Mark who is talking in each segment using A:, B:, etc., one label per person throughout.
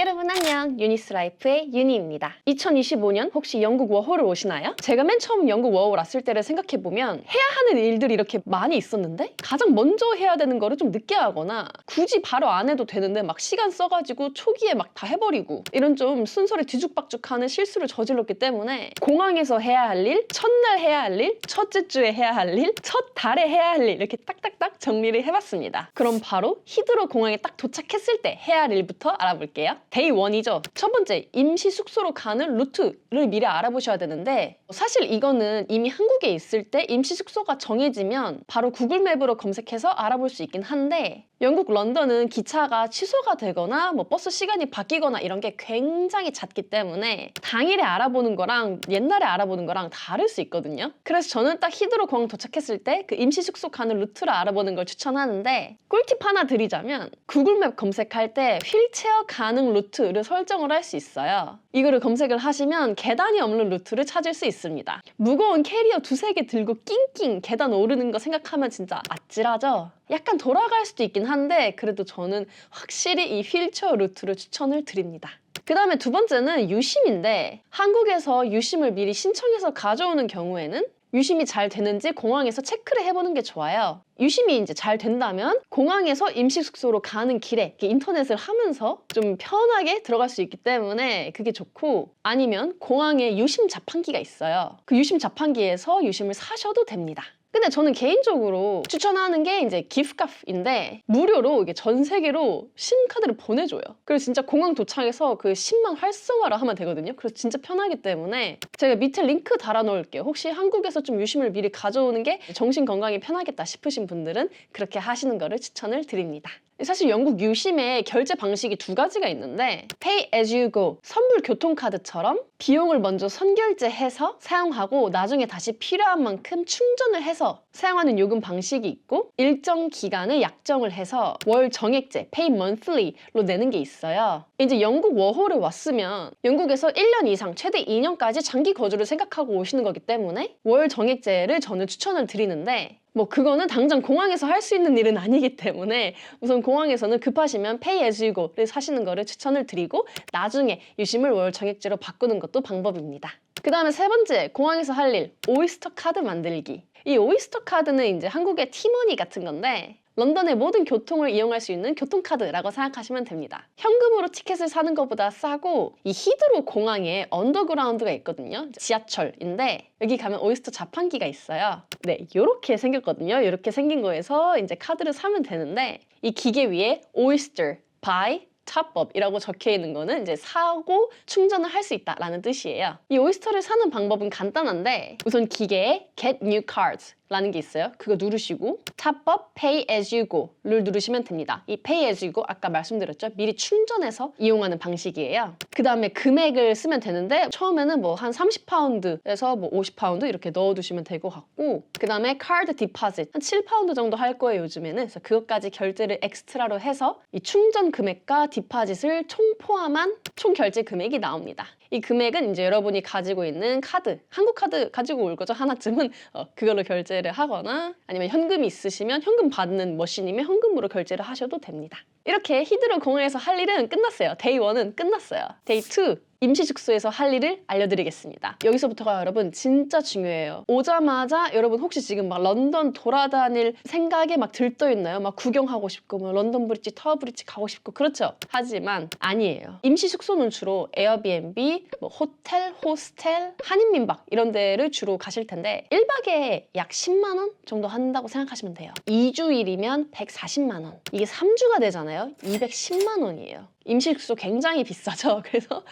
A: 여러분 안녕. 유니스 라이프의 유니입니다. 2025년 혹시 영국 워홀을 오시나요? 제가 맨 처음 영국 워홀 왔을 때를 생각해보면 해야 하는 일들이 이렇게 많이 있었는데 가장 먼저 해야 되는 거를 좀 늦게 하거나 굳이 바로 안 해도 되는데 막 시간 써가지고 초기에 막 다 해버리고 이런 좀 순서를 뒤죽박죽하는 실수를 저질렀기 때문에 공항에서 해야 할 일, 첫날 해야 할 일, 첫째 주에 해야 할 일, 첫 달에 해야 할 일 이렇게 딱딱딱 정리를 해봤습니다. 그럼 바로 히드로 공항에 딱 도착했을 때 해야 할 일부터 알아볼게요 데이 원이죠첫 번째, 임시 숙소로 가는 루트를 미리 알아보셔야 되는데 사실 이거는 이미 한국에 있을 때 임시 숙소가 정해지면 바로 구글맵으로 검색해서 알아볼 수 있긴 한데 영국 런던은 기차가 취소가 되거나 뭐 버스 시간이 바뀌거나 이런 게 굉장히 잦기 때문에 당일에 알아보는 거랑 옛날에 알아보는 거랑 다를 수 있거든요. 그래서 저는 딱 히드로 공항 도착했을 때 그 임시 숙소 가는 루트를 알아보는 걸 추천하는데 꿀팁 하나 드리자면 구글맵 검색할 때 휠체어 가능 루트 를 설정을 할 수 있어요. 이거를 검색을 하시면 계단이 없는 루트를 찾을 수 있습니다. 무거운 캐리어 두세 개 들고 낑낑 계단 오르는 거 생각하면 진짜 아찔하죠? 약간 돌아갈 수도 있긴 한데 그래도 저는 확실히 이 휠체어 루트를 추천을 드립니다. 그 다음에 두 번째는 유심인데 한국에서 유심을 미리 신청해서 가져오는 경우에는 유심이 잘 되는지 공항에서 체크를 해보는 게 좋아요. 유심이 이제 잘 된다면 공항에서 임시 숙소로 가는 길에 인터넷을 하면서 좀 편하게 들어갈 수 있기 때문에 그게 좋고 아니면 공항에 유심 자판기가 있어요. 그 유심 자판기에서 유심을 사셔도 됩니다. 근데 저는 개인적으로 추천하는 게 이제 기프값인데 무료로 이게 전 세계로 심카드를 보내줘요. 그래서 진짜 공항 도착해서 그 심만 활성화를 하면 되거든요. 그래서 진짜 편하기 때문에 제가 밑에 링크 달아놓을게요. 혹시 한국에서 좀 유심을 미리 가져오는 게 정신 건강에 편하겠다 싶으신 분들은 그렇게 하시는 거를 추천을 드립니다. 사실 영국 유심의 결제 방식이 두 가지가 있는데 Pay as you go 선불 교통카드처럼 비용을 먼저 선결제해서 사용하고 나중에 다시 필요한 만큼 충전을 해서 사용하는 요금 방식이 있고 일정 기간을 약정을 해서 월 정액제 Pay monthly로 내는 게 있어요. 이제 영국 워홀을 왔으면 영국에서 1년 이상 최대 2년까지 장기 거주를 생각하고 오시는 거기 때문에 월 정액제를 저는 추천을 드리는데 뭐 그거는 당장 공항에서 할 수 있는 일은 아니기 때문에 우선 공항에서는 급하시면 you go를 사시는 거를 추천을 드리고 나중에 유심을 월 정액제로 바꾸는 것도 방법입니다. 그 다음에 세 번째 공항에서 할 일 오이스터 카드 만들기. 이 오이스터 카드는 이제 한국의 티머니 같은 건데 런던의 모든 교통을 이용할 수 있는 교통카드라고 생각하시면 됩니다. 현금으로 티켓을 사는 것보다 싸고 이 히드로 공항에 언더그라운드가 있거든요. 지하철인데 여기 가면 오이스터 자판기가 있어요. 네, 이렇게 생겼거든요. 이렇게 생긴 거에서 이제 카드를 사면 되는데 이 기계 위에 오이스터 by 탑업이라고 적혀 있는 거는 이제 사고 충전을 할 수 있다라는 뜻이에요. 이 오이스터를 사는 방법은 간단한데 우선 기계에 Get New Cards 라는 게 있어요. 그거 누르시고 탑업 Pay as you go를 누르시면 됩니다. 이 Pay as you go 아까 말씀드렸죠. 미리 충전해서 이용하는 방식이에요. 그 다음에 금액을 쓰면 되는데 처음에는 뭐 한 30파운드에서 뭐 50파운드 이렇게 넣어두시면 될 것 같고 그 다음에 카드 디파짓 한 7파운드 정도 할 거예요 요즘에는. 그래서 그것까지 결제를 엑스트라로 해서 이 충전 금액과 디파짓을 총 포함한 총 결제 금액이 나옵니다. 이 금액은 이제 여러분이 가지고 있는 카드, 한국 카드 가지고 올 거죠 하나쯤은 어, 그걸로 결제를 하거나 아니면 현금이 있으시면 현금 받는 머신이면 현금으로 결제를 하셔도 됩니다. 이렇게 히드로 공항에서 할 일은 끝났어요. 데이 1은 끝났어요. 데이 2 임시 숙소에서 할 일을 알려드리겠습니다. 여기서부터가 여러분 진짜 중요해요. 오자마자 여러분 혹시 지금 막 런던 돌아다닐 생각에 막 들떠 있나요? 막 구경하고 싶고 뭐 런던 브릿지, 타워 브릿지 가고 싶고 그렇죠. 하지만 아니에요. 임시 숙소는 주로 에어비앤비, 뭐 호텔, 호스텔, 한인민박 이런 데를 주로 가실 텐데 1박에 약 10만 원 정도 한다고 생각하시면 돼요. 2주일이면 140만 원. 이게 3주가 되잖아요. 210만 원이에요. 임시숙소 굉장히 비싸죠. 그래서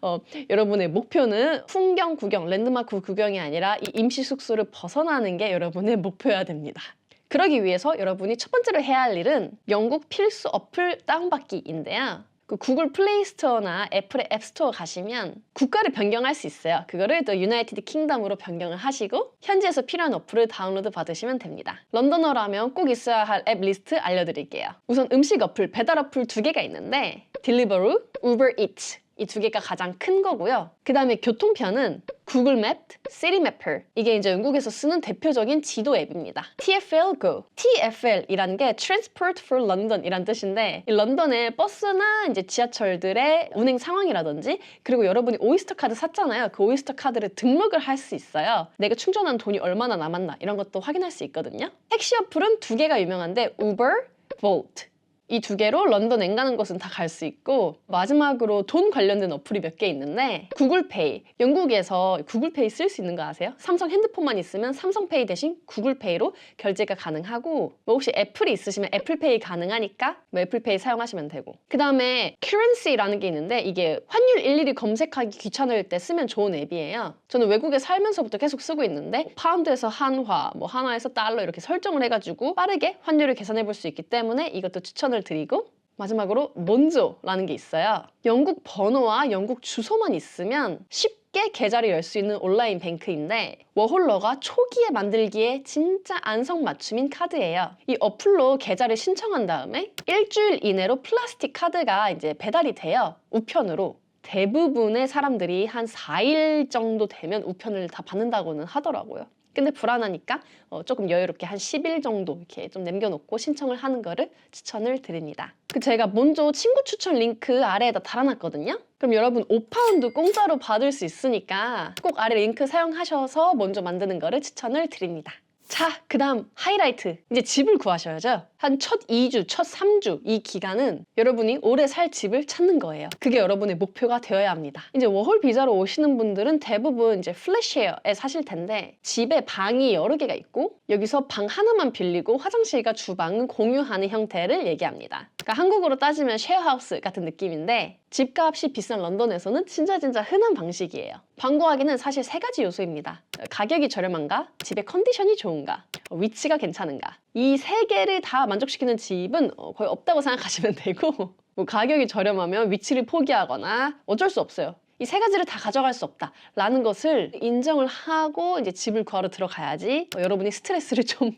A: 어, 여러분의 목표는 풍경 구경, 랜드마크 구경이 아니라 이 임시숙소를 벗어나는 게 여러분의 목표여야 됩니다. 그러기 위해서 여러분이 첫 번째로 해야 할 일은 영국 필수 어플 다운받기인데요. 그 구글 플레이 스토어나 애플의 앱 스토어 가시면 국가를 변경할 수 있어요. 그거를 또 유나이티드 킹덤으로 변경을 하시고 현지에서 필요한 어플을 다운로드 받으시면 됩니다. 런던어라면 꼭 있어야 할 앱 리스트 알려드릴게요. 우선 음식 어플, 배달 어플 두 개가 있는데 딜리버루, 우버 이츠 이 두 개가 가장 큰 거고요. 그 다음에 교통편은 구글 맵, City Mapper. 이게 이제 영국에서 쓰는 대표적인 지도 앱입니다. TFL Go. TFL이라는 게 Transport for London 이란 뜻인데 이 런던의 버스나 이제 지하철들의 운행 상황이라든지 그리고 여러분이 오이스터 카드 샀잖아요. 그 오이스터 카드를 등록을 할 수 있어요. 내가 충전한 돈이 얼마나 남았나 이런 것도 확인할 수 있거든요. 택시 어플은 두 개가 유명한데 Uber, Volt. 이 두 개로 런던 행 가는 곳은 다 갈 수 있고 마지막으로 돈 관련된 어플이 몇 개 있는데 구글페이. 영국에서 구글페이 쓸 수 있는 거 아세요? 삼성 핸드폰만 있으면 삼성페이 대신 구글페이로 결제가 가능하고 뭐 혹시 애플이 있으시면 애플페이 가능하니까 뭐 애플페이 사용하시면 되고. 그 다음에 currency라는 게 있는데 이게 환율 일일이 검색하기 귀찮을 때 쓰면 좋은 앱이에요. 저는 외국에 살면서부터 계속 쓰고 있는데 파운드에서 한화 뭐 한화에서 달러 이렇게 설정을 해가지고 빠르게 환율을 계산해 볼 수 있기 때문에 이것도 추천 을 드리고 마지막으로 몬조라는 게 있어요. 영국 번호와 영국 주소만 있으면 쉽게 계좌를 열 수 있는 온라인 뱅크인데 워홀러가 초기에 만들기에 진짜 안성맞춤인 카드예요. 이 어플로 계좌를 신청한 다음에 일주일 이내로 플라스틱 카드가 이제 배달이 돼요. 우편으로. 대부분의 사람들이 한 4일 정도 되면 우편을 다 받는다고는 하더라고요. 근데 불안하니까 어, 조금 여유롭게 한 10일 정도 이렇게 좀 남겨놓고 신청을 하는 거를 추천을 드립니다. 그 제가 먼저 친구 추천 링크 아래에다 달아놨거든요. 그럼 여러분 5파운드 공짜로 받을 수 있으니까 꼭 아래 링크 사용하셔서 먼저 만드는 거를 추천을 드립니다. 자, 그 다음 하이라이트. 이제 집을 구하셔야죠. 한 첫 2주, 첫 3주 이 기간은 여러분이 오래 살 집을 찾는 거예요. 그게 여러분의 목표가 되어야 합니다. 이제 워홀 비자로 오시는 분들은 대부분 이제 플래시웨어에 사실 텐데 집에 방이 여러 개가 있고 여기서 방 하나만 빌리고 화장실과 주방은 공유하는 형태를 얘기합니다. 그러니까 한국으로 따지면 쉐어하우스 같은 느낌인데 집값이 비싼 런던에서는 진짜 진짜 흔한 방식이에요. 방 구하기는 사실 세 가지 요소입니다. 가격이 저렴한가? 집의 컨디션이 좋은가? 위치가 괜찮은가? 이 세 개를 다 만족시키는 집은 어, 거의 없다고 생각하시면 되고 뭐 가격이 저렴하면 위치를 포기하거나 어쩔 수 없어요. 이 세 가지를 다 가져갈 수 없다라는 것을 인정을 하고 이제 집을 구하러 들어가야지 어, 여러분이 스트레스를 좀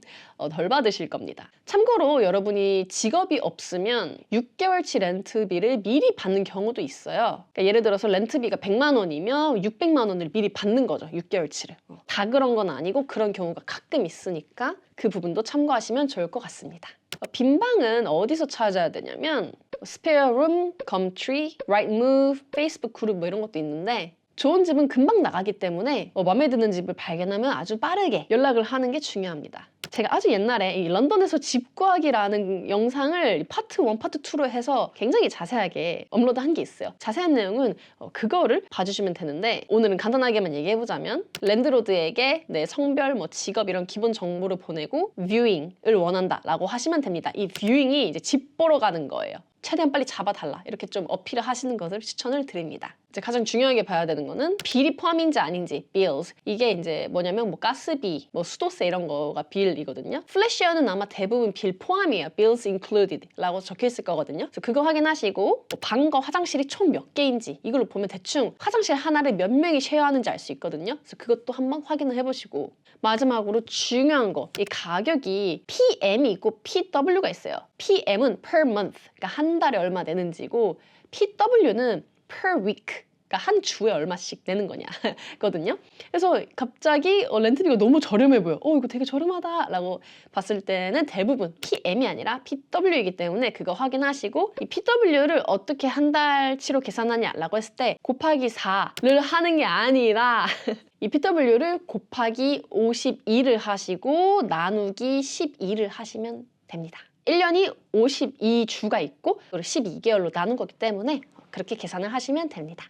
A: 덜 받으실 겁니다. 참고로 여러분이 직업이 없으면 6개월치 렌트비를 미리 받는 경우도 있어요. 그러니까 예를 들어서 렌트비가 100만 원이면 600만 원을 미리 받는 거죠. 6개월치를. 다 그런 건 아니고 그런 경우가 가끔 있으니까 그 부분도 참고하시면 좋을 것 같습니다. 어, 빈 방은 어디서 찾아야 되냐면 스페어 룸, 검트리, 라이트 무브, 페이스북 그룹 뭐 이런 것도 있는데 좋은 집은 금방 나가기 때문에 어, 마음에 드는 집을 발견하면 아주 빠르게 연락을 하는 게 중요합니다. 제가 아주 옛날에 이 런던에서 집 구하기라는 영상을 파트 1, 파트 2로 해서 굉장히 자세하게 업로드한 게 있어요. 자세한 내용은 어, 그거를 봐주시면 되는데 오늘은 간단하게만 얘기해보자면 랜드로드에게 내 성별, 뭐 직업 이런 기본 정보를 보내고 뷰잉을 원한다 라고 하시면 됩니다. 이 뷰잉이 이제 집 보러 가는 거예요. 최대한 빨리 잡아달라 이렇게 좀 어필을 하시는 것을 추천을 드립니다. 이제 가장 중요하게 봐야 되는 거는 비리 포함인지 아닌지 bills 이게 이제 뭐냐면 뭐 가스비, 뭐 수도세 이런 거가 빌이거든요. 플래시어는 아마 대부분 빌 포함이에요. bills included라고 적혀 있을 거거든요. 그래서 그거 확인하시고 뭐 방과 화장실이 총 몇 개인지 이걸로 보면 대충 화장실 하나를 몇 명이 쉐어하는지 알 수 있거든요. 그래서 그것도 한번 확인을 해보시고 마지막으로 중요한 거 이 가격이 PM이 있고 PW가 있어요. PM은 per month 그러니까 한 달에 얼마 내는지고 PW는 per week 그러니까 한 주에 얼마씩 내는 거냐거든요. 그래서 갑자기 어, 렌트비가 너무 저렴해 보여. 어 이거 되게 저렴하다라고 봤을 때는 대부분 PM이 아니라 PW이기 때문에 그거 확인하시고 이 PW를 어떻게 한 달치로 계산하냐라고 했을 때 곱하기 4를 하는 게 아니라 이 PW를 곱하기 52를 하시고 나누기 12를 하시면 됩니다. 1년이 52주가 있고 12개월로 나눈 거기 때문에 그렇게 계산을 하시면 됩니다.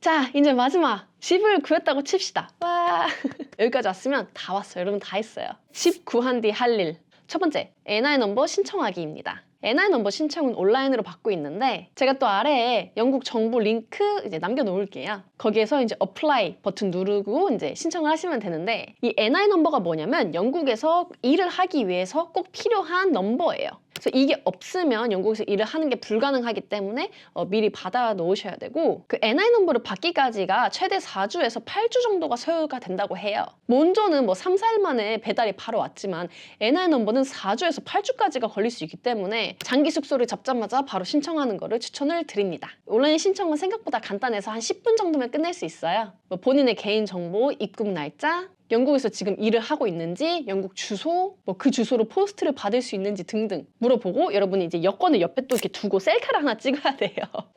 A: 자, 이제 마지막. 집을 구했다고 칩시다. 와. 여기까지 왔으면 다 왔어요. 여러분 다 했어요. 집 구한 뒤 할 일. 첫 번째, NI 넘버 신청하기입니다. NI 넘버 신청은 온라인으로 받고 있는데 제가 또 아래에 영국 정부 링크 이제 남겨놓을게요. 거기에서 이제 apply 버튼 누르고 이제 신청을 하시면 되는데 이 NI 넘버가 뭐냐면 영국에서 일을 하기 위해서 꼭 필요한 넘버예요. 그래서 이게 없으면 영국에서 일을 하는 게 불가능하기 때문에 어, 미리 받아 놓으셔야 되고 그 NI 넘버를 받기까지가 최대 4주에서 8주 정도가 소요가 된다고 해요. 몬조는 뭐 3, 4일 만에 배달이 바로 왔지만 NI 넘버는 4주에서 8주까지가 걸릴 수 있기 때문에 장기 숙소를 잡자마자 바로 신청하는 거를 추천을 드립니다. 온라인 신청은 생각보다 간단해서 한 10분 정도면 끝낼 수 있어요. 뭐 본인의 개인 정보, 입국 날짜, 영국에서 지금 일을 하고 있는지, 영국 주소, 뭐 그 주소로 포스트를 받을 수 있는지 등등 물어보고 여러분이 이제 여권을 옆에 또 이렇게 두고 셀카를 하나 찍어야 돼요.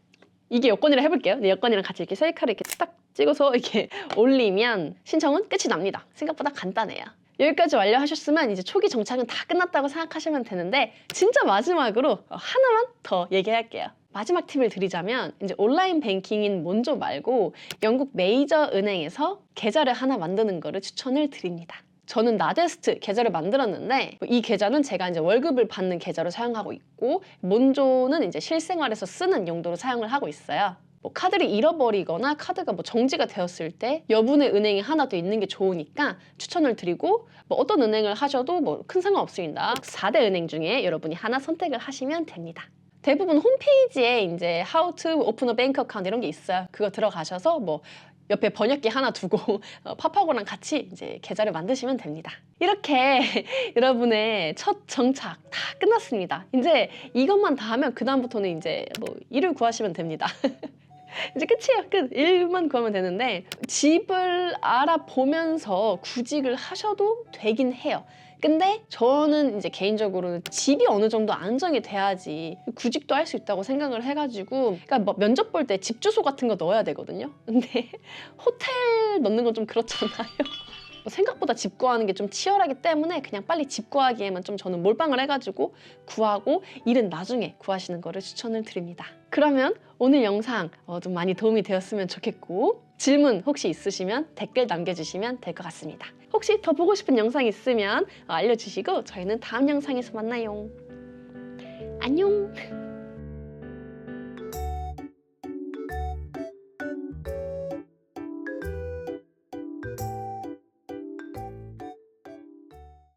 A: 이게 여권이라 해볼게요. 네, 여권이랑 같이 이렇게 셀카를 이렇게 딱 찍어서 이렇게 올리면 신청은 끝이 납니다. 생각보다 간단해요. 여기까지 완료하셨으면 이제 초기 정착은 다 끝났다고 생각하시면 되는데 진짜 마지막으로 하나만 더 얘기할게요. 마지막 팁을 드리자면 이제 온라인 뱅킹인 몬조 말고 영국 메이저 은행에서 계좌를 하나 만드는 거를 추천을 드립니다. 저는 나데스트 계좌를 만들었는데 이 계좌는 제가 이제 월급을 받는 계좌로 사용하고 있고 몬조는 이제 실생활에서 쓰는 용도로 사용을 하고 있어요. 뭐 카드를 잃어버리거나 카드가 뭐 정지가 되었을 때 여분의 은행이 하나 더 있는 게 좋으니까 추천을 드리고 뭐 어떤 은행을 하셔도 뭐 큰 상관 없습니다. 4대 은행 중에 여러분이 하나 선택을 하시면 됩니다. 대부분 홈페이지에 이제 How to open a bank account 이런 게 있어요. 그거 들어가셔서 뭐 옆에 번역기 하나 두고 어, 팝하고랑 같이 이제 계좌를 만드시면 됩니다. 이렇게 여러분의 첫 정착 다 끝났습니다. 이제 이것만 다 하면 그 다음부터는 이제 뭐 일을 구하시면 됩니다. 이제 끝이에요. 끝. 일만 구하면 되는데 집을 알아보면서 구직을 하셔도 되긴 해요. 근데 저는 이제 개인적으로는 집이 어느 정도 안정이 돼야지 구직도 할 수 있다고 생각을 해가지고 그러니까 뭐 면접 볼 때 집 주소 같은 거 넣어야 되거든요. 근데 호텔 넣는 건 좀 그렇잖아요. 생각보다 집 구하는 게 좀 치열하기 때문에 그냥 빨리 집 구하기에만 좀 저는 몰빵을 해가지고 구하고 일은 나중에 구하시는 거를 추천을 드립니다. 그러면 오늘 영상 어, 좀 많이 도움이 되었으면 좋겠고 질문 혹시 있으시면 댓글 남겨주시면 될 것 같습니다. 혹시 더 보고 싶은 영상 있으면 어, 알려주시고 저희는 다음 영상에서 만나요. 안녕!